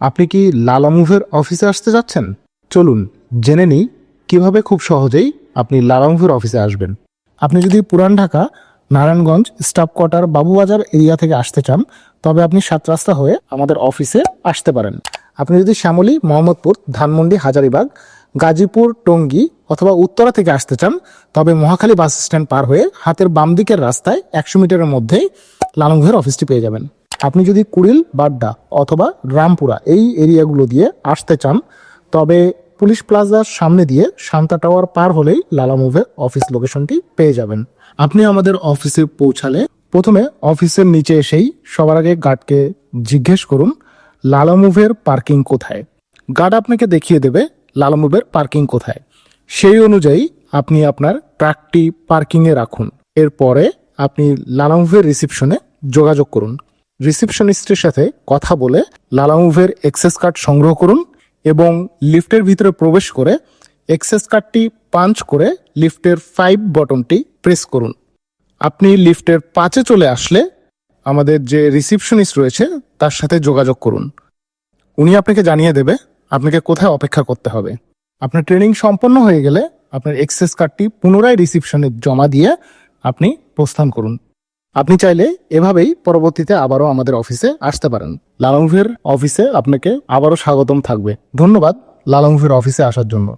আপনি কি লালা মুভের অফিসে আসতে যাচ্ছেন? চলুন, জেনে নিই কীভাবে খুব সহজেই আপনি লালা মুভের অফিসে আসবেন। আপনি যদি পুরান Dhaka, Narayanganj staff quarter Babubazar area থেকে আসতে চান, তবে আপনি সাত রাস্তা হয়ে আমাদের অফিসে আসতে পারেন। আপনি যদি শ্যামলী, মোহাম্মদপুর, ধানমন্ডি, হাজারিবাগ, গাজীপুর, টঙ্গী অথবা উত্তরা থেকে আসতে চান, তবে মহাখালী বাস স্ট্যান্ড পার হয়ে হাতের বাম দিকের রাস্তায় একশো মিটারের মধ্যেই লালংঘের অফিসটি পেয়ে যাবেন। আপনি যদি কুড়িল, বাড্ডা অথবা রামপুরা এই এরিয়াগুলো দিয়ে আসতে চান, তবে পুলিশ প্লাজার সামনে দিয়ে শান্তা টাওয়ার পার হলেই লালা মুভের অফিস লোকেশনটি পেয়ে যাবেন। আপনি আমাদের অফিসে পৌঁছালে প্রথমে অফিসের নিচে এসেই সবার আগে গার্ডকে জিজ্ঞেস করুন, লালা মুভের পার্কিং কোথায়? গার্ড আপনাকে দেখিয়ে দেবে লালা মুভের পার্কিং কোথায়। সেই অনুযায়ী আপনি আপনার ট্রাকটি পার্কিংয়ে রাখুন। এরপরে আপনি লালা মুভের রিসিপশনে যোগাযোগ করুন। রিসিপশনিস্টের সাথে কথা বলে লালামুভের এক্সেস কার্ড সংগ্রহ করুন এবং লিফটের ভিতরে প্রবেশ করে এক্সেস কার্ডটি পাঞ্চ করে লিফটের ফাইভ বটনটি প্রেস করুন। আপনি লিফটের পাঁচে চলে আসলে আমাদের যে রিসিপশনিস্ট রয়েছে তার সাথে যোগাযোগ করুন। উনি আপনাকে জানিয়ে দেবে আপনাকে কোথায় অপেক্ষা করতে হবে। আপনার ট্রেনিং সম্পন্ন হয়ে গেলে আপনার এক্সেস কার্ডটি পুনরায় রিসিপশনে জমা দিয়ে আপনি প্রস্থান করুন। আপনি চাইলে এভাবেই পরবর্তীতে আবারও আমাদের অফিসে আসতে পারেন লালংভের অফিসে আপনাকে আবারও স্বাগতম থাকবে ধন্যবাদ লালংভের অফিসে আসার জন্য.